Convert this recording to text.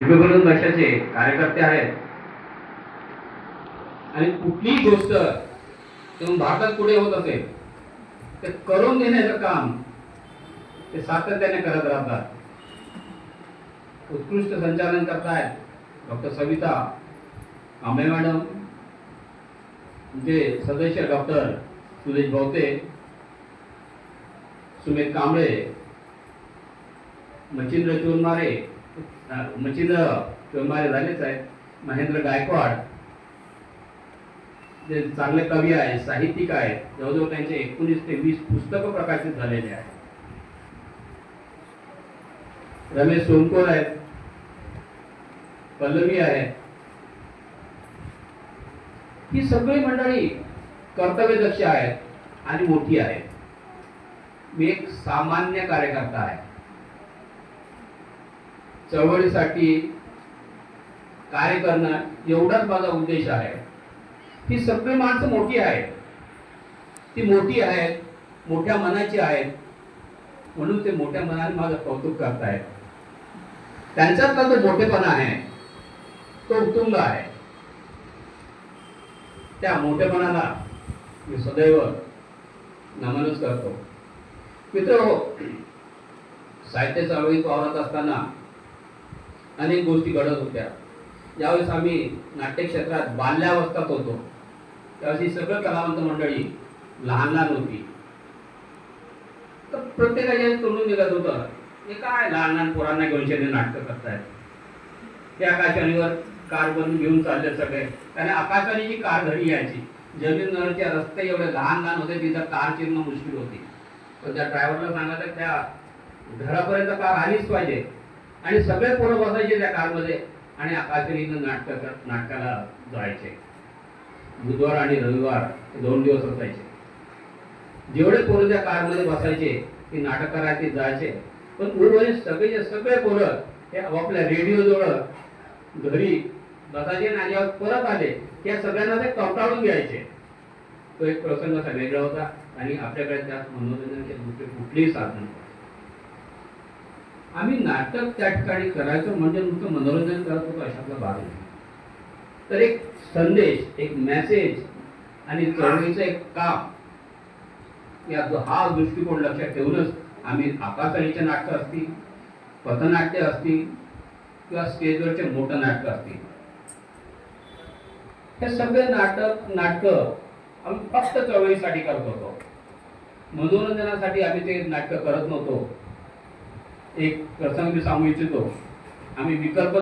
विभागून पक्षाचे कार्यकर्ते आहेत. आणि कुठलीही गोष्ट तेव्हा भारतात पुढे होत असेल ते करून देण्याचं काम ते सातत्याने करत राहतात. उत्कृष्ट संचालन करतायत डॉक्टर सविता आंबे मॅडम जे सदस्य डॉक्टर सुरेश भावते सुमित कांबळे मच्छिंद्र चोरमारे मचिंद मच्छिंद्र झालेच आहेत महेंद्र गायकवाड जे चांगले कवी आहेत साहित्यिक आहेत जवळजवळ त्यांचे एकोणीस ते वीस पुस्तकं प्रकाशित झालेले आहेत. रमेश सोनकोर आहेत. पल्लवी आहे. ही सगळी मंडळी कर्तव्यदक्ष आहेत आणि मोठी आहेत. मी एक सामान्य कार्यकर्ता आहे. चळवळीसाठी कार्य करणं एवढाच माझा उद्देश आहे. ही सगळी माणसं मोठी आहेत. ती मोठी आहेत मोठ्या मनाची आहेत. म्हणून ते मोठ्या मनाने माझं कौतुक करतायत. त्यांच्यातला जो मोठेपणा आहे तो उत्तुंग आहे. त्या मोठेपणाला मी सदैव नमनच करतो. मित्र हो साहित्य चळवळीत वावरत असताना अनेक गोष्टी घडत होत्या. ज्यावेळेस आम्ही नाट्यक्षेत्रात बाल्यावस्थात होतो. त्यावेळेस ही सगळं कलावंत मंडळी लहान लहान होती. तर प्रत्येकाच्या तोंडून निघत होतं. हे काय लहान लहान पोरांना घेऊन शेती नाटकं करतायत? ते आकाशवाणीवर कार बनवून घेऊन चालले सगळे. कारण आकाशवाणीची कार घरी यायची जमीनचे रस्ते एवढे लहान लहान होते तिथं कार चिरणं मुश्किल होती. पण त्या ड्रायव्हरला सांगायचं त्या घरापर्यंत कार आलीच पाहिजे. आणि सगळे पोरं बसायचे त्या कारमध्ये आणि आकाशरीनं नाटक नाटकाला जायचे. बुधवार आणि रविवार दोन दिवस असायचे. जेवढे पोरं त्या कारमध्ये बसायचे ते नाटक करायचे जायचे पण उर्वरित म्हणजे सगळेचे सगळे पोरं हे आपापल्या रेडिओ जवळ घरी बसायचे आणि जेव्हा परत आले त्या सगळ्यांना ते कंटाळून घ्यायचे. तो एक प्रसंग असा वेगळा होता आणि आपल्याकडे त्यात मनोरंजनाचे दुसरे कुठलेही साधन नव्हते. आम्ही नाटक त्या ठिकाणी करायचं म्हणजे नुसतं मनोरंजन करत होतो अशातला भाग नाही. तर एक संदेश एक मेसेज आणि चळवळीचं एक काम या हा दृष्टिकोन लक्षात ठेवूनच आम्ही आकाशवाणीचे नाटकं असतील पथनाट्य असतील किंवा स्टेजवरचे मोठं नाटकं असतील. हे सगळे नाटक नाटकं आम्ही फक्त चळवळीसाठी करत होतो. मनोरंजनासाठी आम्ही ते नाटकं करत नव्हतो. एक प्रसंग सांगू इच्छितो आम्ही विकल्प